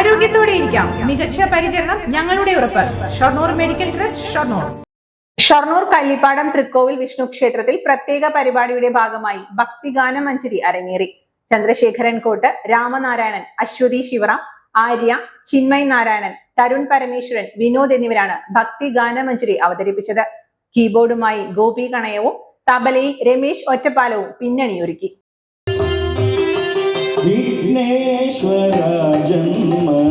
ആരോഗ്യത്തോടെ ഇരിക്കാം. മികച്ച പരിചരണം ഞങ്ങളുടെ ഉറപ്പ്. Shoranur medical trust Shoranur. Shoranur Kallippadam Thrikkovil Vishnu ക്ഷേത്രത്തിൽ പ്രത്യേക പരിപാടിയുടെ ഭാഗമായി ഭക്തിഗാന മഞ്ചരി അരങ്ങേറി. ചന്ദ്രശേഖരൻ കോട്ട് രാമനാരായണൻ അശ്വതി ശിവറാം ആര്യ ചിന്മയ് നാരായണൻ തരുൺ പരമേശ്വരൻ വിനോദ് എന്നിവരാണ് ഭക്തിഗാന മഞ്ചരി അവതരിപ്പിച്ചത്. കീബോർഡുമായി ഗോപി കണയവും തബലയിൽ രമേശ് ഒറ്റപ്പാലവും പിന്നണിയൊരുക്കി. विघ्नेश्वर जन्म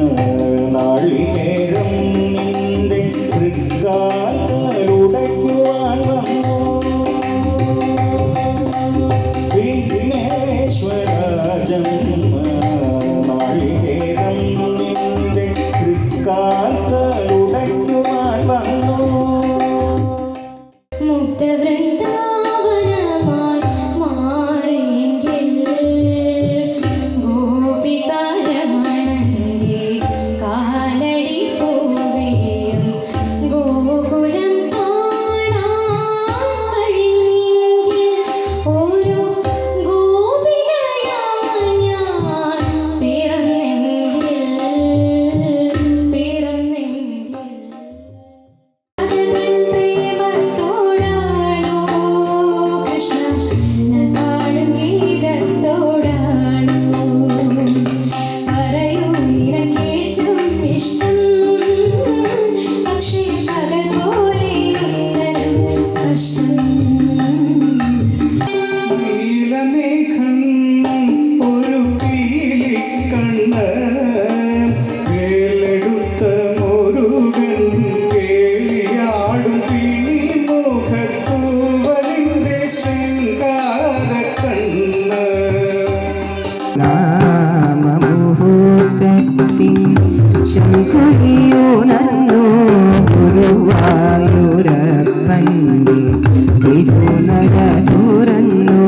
ശംഖുലിയുണർന്നു ഗുരുവായൂരപ്പന്റെ തിരുനട തുറന്നു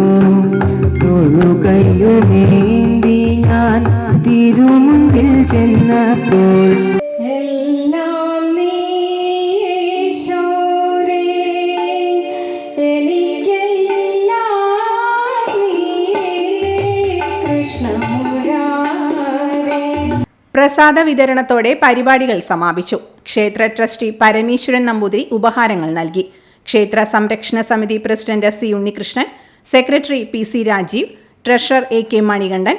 തൊഴുകയുമേന്തി ഞാൻ തിരുമുമ്പിൽ ചെന്നപ്പോൾ പ്രസാദ വിതരണത്തോടെ പരിപാടികൾ സമാപിച്ചു. ക്ഷേത്ര ട്രസ്റ്റി പരമേശ്വരൻ നമ്പൂതിരി ഉപഹാരങ്ങൾ നൽകി. ക്ഷേത്ര സംരക്ഷണ സമിതി president C Unnikrishnan secretary P C Rajeev treasurer A K Manikandan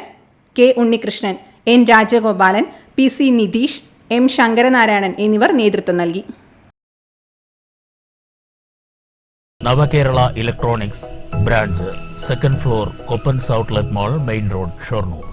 K Unnikrishnan N Rajagopalan P C Nitish M Sankaranarayanan എന്നിവർ നേതൃത്വം നൽകി. Navakerala electronics branch second floor Koppans outlet mall main road Shoranur.